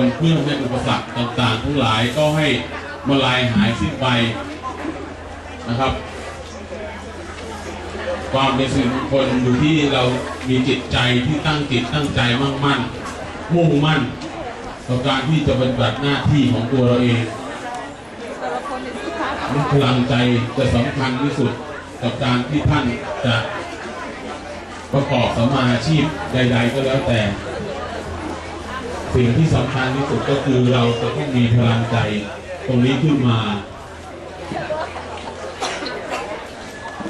นเพื่อให้อุปสรรคต่างๆ ทั้งหลายก็ให้มาลายหายสิ้นไปนะครับ ความเป็นสิริมงคลอยู่ที่เรามีจิตใจที่ตั้งจิตตั้งใจมั่งมั่น มุ่งมั่นต่อการที่จะปฏิบัติหน้าที่ของตัวเราเองนี่พลังใจจะสำคัญที่สุดกับการที่ท่านจะประกอบสมมาอาชีพใด ๆ ก็แล้วแต่ สิ่งที่สำคัญที่สุดก็คือเราจะต้องมีพลังใจตรงนี้ขึ้นมา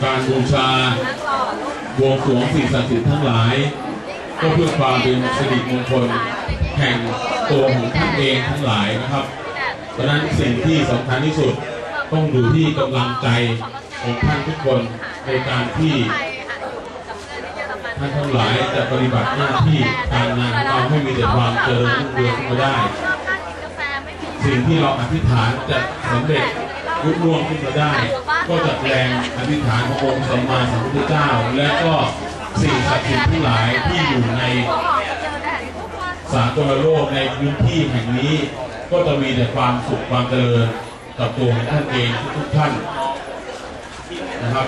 การบูชาบวงสรวงสิ่งศักดิ์สิทธิ์ทั้งหลาย ก็เพื่อความเป็นสิริมงคลแห่งตัวของท่านเองทั้งหลายนะครับ เพราะฉะนั้นสิ่งที่สำคัญที่สุดต้องอยู่ที่กำลังใจของท่านทุกคนในการที่ ท่านทั้งหลายจะปฏิบัติหน้าที่การงานเราให้มีแต่ความเจริญรุ่งเรืองขึ้นมาได้ สิ่งที่เราอธิษฐานจะสำเร็จรุล่วงขึ้นมาได้ ก็จากแรงอธิษฐานขององค์สัมมาสัมพุทธเจ้า และก็สิ่งศักดิ์สิทธิ์ทั้งหลายที่อยู่ในสากลโลกในพื้นที่แห่งนี้ ก็จะมีแต่ความสุขความเจริญกับตัวของท่านเองทุกท่านนะครับ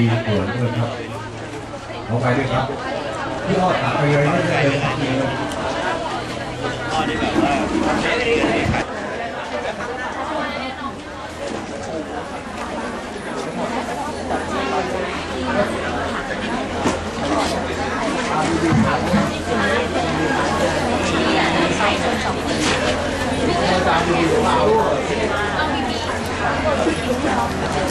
ได้พิธีตรวจด้วยครับขอไปด้วยครับพี่อ้อตัดไปเลยไม่ได้เลยพิธีเลยเอาคนเดียวเนี่ยเหรอคนเดียวเป็นล้านเลยเหรอ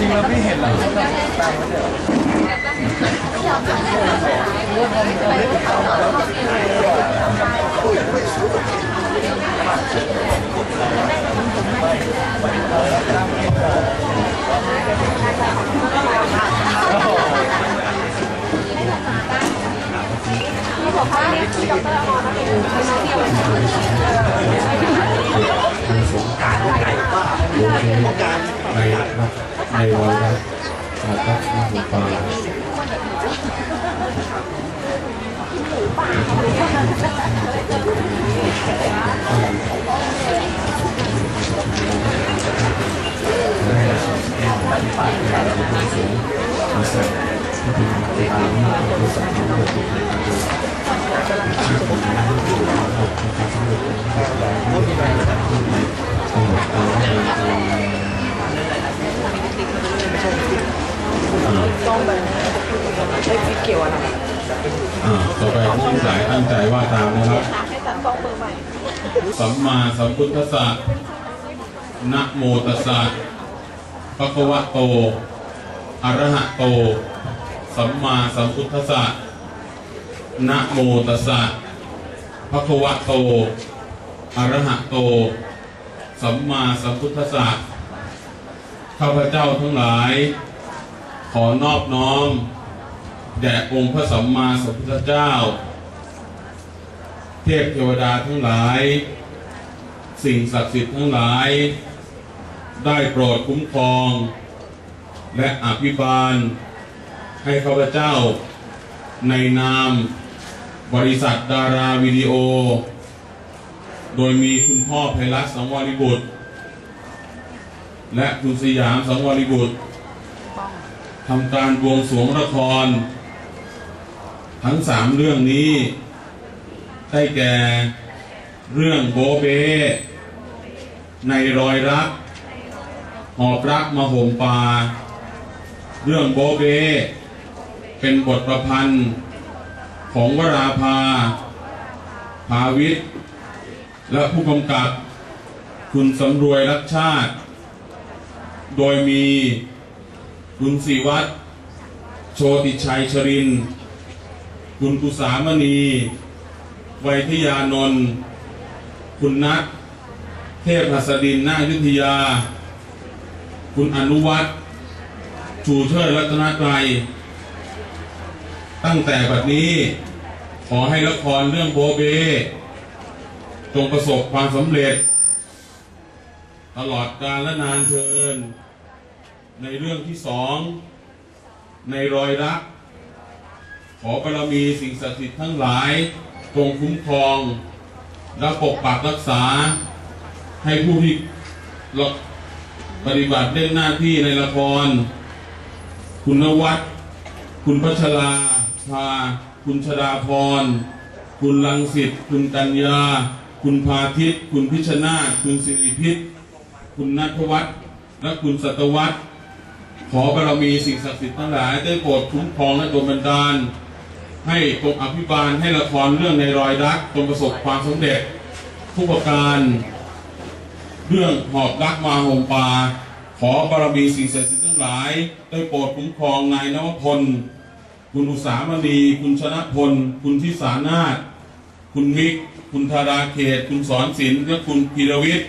จริงเราไม่เห็นหรอกว่าเในในวันนั้นนะครับมีความ อ่า สัมมาสัมพุทธัสสะนะโมตัสสะภะคะวะโตอะระหะโต สัมมาสัมพุทธัสสะนะโมตัสสะภะควะโตอะระหะโต สัมมาสัมพุทธัสสะข้าพเจ้าทั้งหลาย ขอนอบน้อม แด่องค์พระสัมมาสัมพุทธเจ้า ทพเทวดาทั้งหลาย สิ่งศักดิ์สิทธิ์ทั้งหลาย ได้โปรดคุ้มครอง และอภิบาล ให้ข้าพเจ้า ในนามบริษัทดาราวิดีโอ โดยมีคุณพ่อไพรัสสังวริบุตร และคุณสยามสังวริบุตรทำการบวงสรวงละคร ทั้งสามเรื่องนี้ ได้แก่เรื่องโบเบ ในรอยรัก หอบรักมาห่มปา เรื่องโบเบ เป็นบทประพันธ์ของวราภา ภาวิทย์และผู้กำกับคุณสำรวยรักชาติ โดยมีคุณศิวัตรโชติชัยชริน คุณกุสามณี ไวยทยานนท์คุณนัทเทพหัสดินนายุทธยา คุณอนุวัตรชูเชิดรัตนกรตั้งแต่บัดนี้ขอให้ละครเรื่องโบเบ จงประสบความสำเร็จ ตลอดกาลและนานเทิน ในเรื่องที่สอง ในรอยรัก ขอบารมีสิ่งศักดิ์สิทธิ์ทั้งหลาย จงคุ้มครอง และปกปักรักษา ให้ผู้ที่ปฏิบัติเล่นหน้าที่ในละคร คุณนวัดคุณพัชราภาคุณชดาพร คุณลังสิตคุณกัญญา คุณพาทิต คุณพิชนาคุณสิริพิษ คุณนัทวัฒน์และคุณสัตวัฒน์ขอบารมีสิ่งศักดิ์สิทธิ์ทั้งหลายได้โปรดคุ้มครองและดลบันดาล ให้ตรงอภิบาลให้ละครเรื่องในรอยรักจงประสบความสำเร็จทุกประการ เรื่องหอบรักมาห่มป่าขอบารมีสิ่งศักดิ์สิทธิ์ทั้งหลาย ได้โปรดคุ้มครองนายนวพล คุณอุสามณี คุณชนะพล คุณทิสานาถคุณมิก คุณธาราเขต คุณสอนศิลป์และคุณพีรวิทย์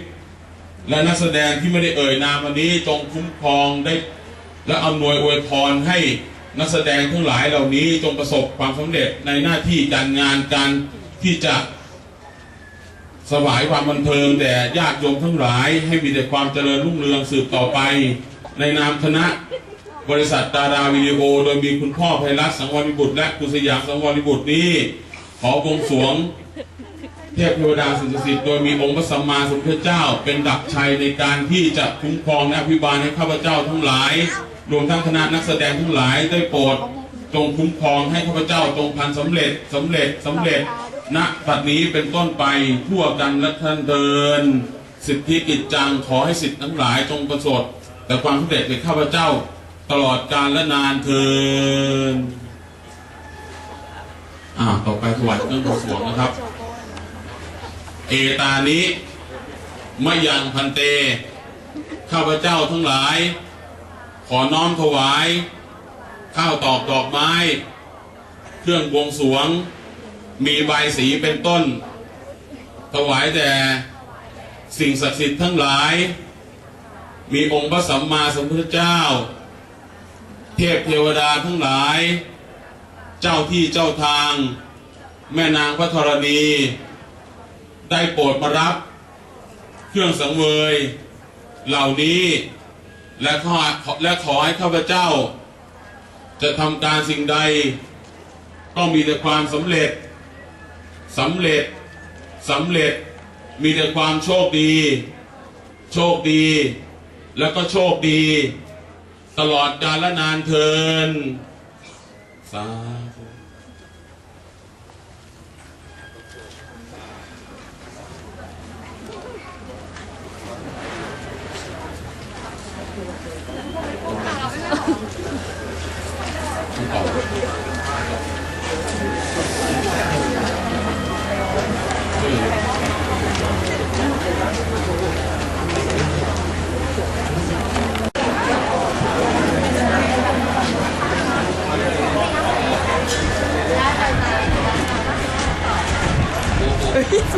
และนักแสดงที่ไม่ได้เอ่ยนามวันนี้จงคุ้มครองได้และอำนวยอวยพรให้ นักแสดงทั้งหลายเหล่านี้จงประสบความสำเร็จในหน้าที่การงานการที่จะสวายความบันเทิงแด่ญาติโยมทั้งหลาย ให้มีแต่ความเจริญรุ่งเรืองสืบต่อไป ในนามคณะบริษัทดาราวิดีโอ โดยมีคุณพ่อไพรัสสังวริบุตร และคุณสยามสังวริบุตรนี้ ขอบวงสรวง เทพเทวดาสิ่งศักดิ์สิทธิ์โดยมีองค์พระสัมมาสัมพุทธเจ้า เป็นดักชัยในการที่จะคุ้มครองและอภิบาลให้ข้าพเจ้าทั้งหลาย รวมทั้งคณะนักแสดงทั้งหลายได้โปรดจงคุ้มครองให้ข้าพเจ้าจงพันสำเร็จสำเร็จสำเร็จณบัดนี้เป็นต้นไปทั่วกันและท่านเดิน สิทธิกิจจังขอให้สิทธิทั้งหลายจงประสบแต่ความสำเร็จแก่ข้าพเจ้าตลอดกาลและนานเทินอ่าต่อไปถวายเครื่องบวงสรวงนะครับ เอตานิมยังพันเต ข้าพเจ้าทั้งหลาย ขอน้อมถวาย ข้าวตอกดอกไม้ เครื่องบวงสวง มีใบสีเป็นต้น ถวายแต่สิ่งศักดิ์สิทธิ์ทั้งหลาย มีองค์พระสัมมาสัมพุทธเจ้า เทพเทวดาทั้งหลาย เจ้าที่เจ้าทาง แม่นางพระธรณี ได้โปรดมารับ เครื่องสังเวย เหล่านี้ และขอและขอให้ข้าพเจ้า จะทำการสิ่งใด ต้องมีแต่ความสำเร็จสำเร็จสำเร็จมีแต่ความโชคดี โชคดี แล้วก็โชคดี ตลอดกาลนานเทินสาธุ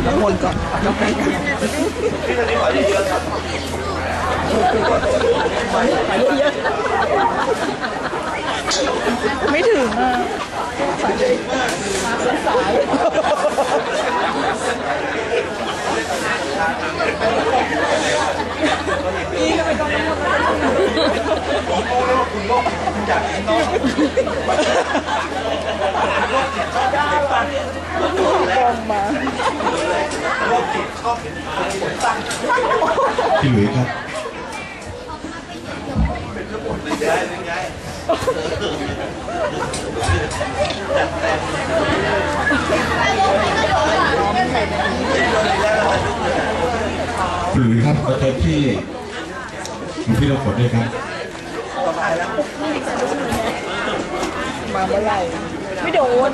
น้ำมนต์ก่อนน้ำแข็งไม่ถึงอะ พี่หลุยครับพี่หลุยครับขอเชิญที่พี่เราฝนด้วยครับ มาเมื่อไหร่ไม่โดน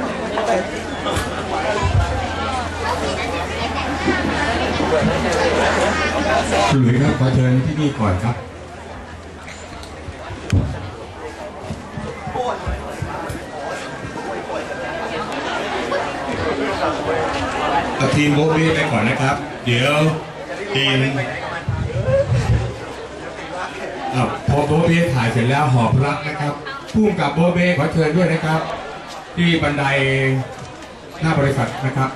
พี่หลุยส์ครับขอเชิญที่นี่ก่อนครับเอาทีมโบทเบ้ไปก่อนนะครับ เดี๋ยวทีมอะ พอโบเบ้ถ่ายเสร็จแล้วหอบรักนะครับผู้กำกับโบเบ้ขอเชิญด้วยนะครับ ที่บันไดหน้าบริษัทนะครับ